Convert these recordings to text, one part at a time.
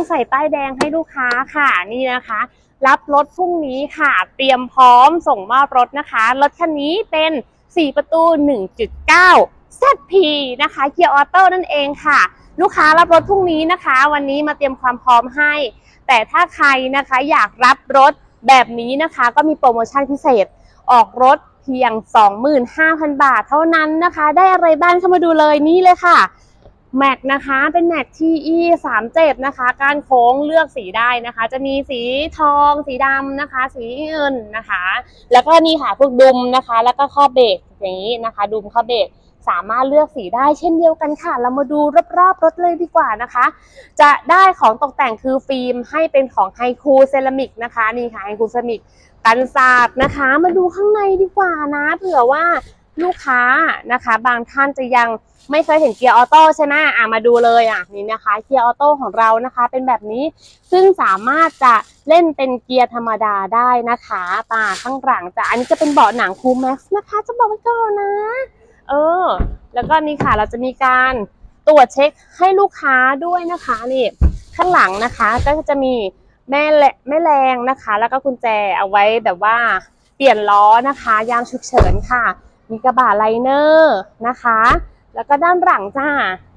งใส่ป้ายแดงให้ลูกค้าค่ะนี่นะคะ รับรถพรุ่งนี้ค่ะ เตรียมพร้อมส่งมอบรถนะคะรถคันนี้เป็น 4 ประตู 1.9 ZP นะคะเกียร์ออโต้นั่นเองค่ะ ลูกค้ารับรถพรุ่งนี้นะคะ วันนี้มาเตรียมความพร้อมให้ แต่ถ้าใครนะคะอยากรับรถแบบนี้นะคะ ก็มีโปรโมชั่นพิเศษออกรถเพียง 25,000 บาทเท่านั้นนะคะ ได้อะไรบ้างเข้ามาดูเลยนี่เลยค่ะ แม็กนะคะเป็นแม็ก TE 37นะคะ การโค้งเลือกสีได้นะคะ จะมีสีทอง สีดำนะคะ สีเงินนะคะ แล้วก็นี่ค่ะพวกดุมนะคะ แล้วก็ข้อเบรกอย่างนี้นะคะ ดุมข้อเบรกสามารถเลือกสีได้เช่นเดียวกันค่ะ เรามาดูรอบๆรถเลยดีกว่านะคะ จะได้ของตกแต่งคือฟิล์มให้เป็นของไฮคูเซรามิกนะคะนี่ค่ะไฮคูเซรามิกกันศาสตร์นะคะ มาดูข้างในดีกว่านะเผื่อว่า ลูกค้านะคะ บางท่านจะยังไม่เคยเห็นเกียร์ออโต้ใช่ไหมอะมาดูเลยอะนี่นะคะเกียร์ออโต้ของเรานะคะ เป็นแบบนี้ซึ่งสามารถจะเล่นเป็นเกียร์ธรรมดาได้นะคะตาข้างหลังจะอันนี้จะเป็นเบาะหนังคูแม็กซ์นะคะ จะบอกไว้ก่อนนะ เออ แล้วก็นี่ค่ะเราจะมีการตรวจเช็คให้ลูกค้าด้วยนะคะนี่ข้างหลังนะคะ ก็จะมีแม่แหละแม่แรงนะคะ แล้วก็กุญแจเอาไว้แบบว่าเปลี่ยนล้อนะคะ ยามฉุกเฉินค่ะ มีกระบะไลเนอร์นะคะ แล้วก็ด้านหลังจ้า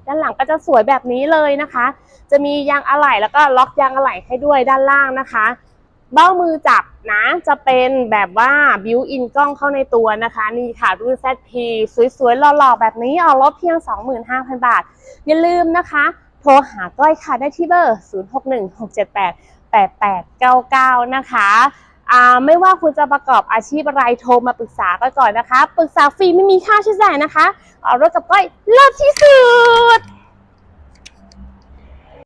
ด้านหลังก็จะสวยแบบนี้เลยนะคะ จะมียางอะไหล่แล้วก็ล็อกยางอะไหล่ให้ด้วยด้านล่างนะคะ เบ้ามือจับนะจะเป็นแบบว่าบิวอินกล้องเข้าในตัวนะคะ นี่ค่ะรุ่น ZP สวยๆหล่อๆแบบนี้ออกรถเพียง 25,000 บาท อย่าลืมนะคะ โทรหาก้อยค่ะได้ที่เบอร์ 0616788899 นะคะ ไม่ว่าคุณจะประกอบอาชีพอะไรโทรมาปรึกษาก้อยก่อนนะคะ ปรึกษาฟรีไม่มีค่าใช้จ่ายนะคะ เอารถกับก้อยเลิศที่สุด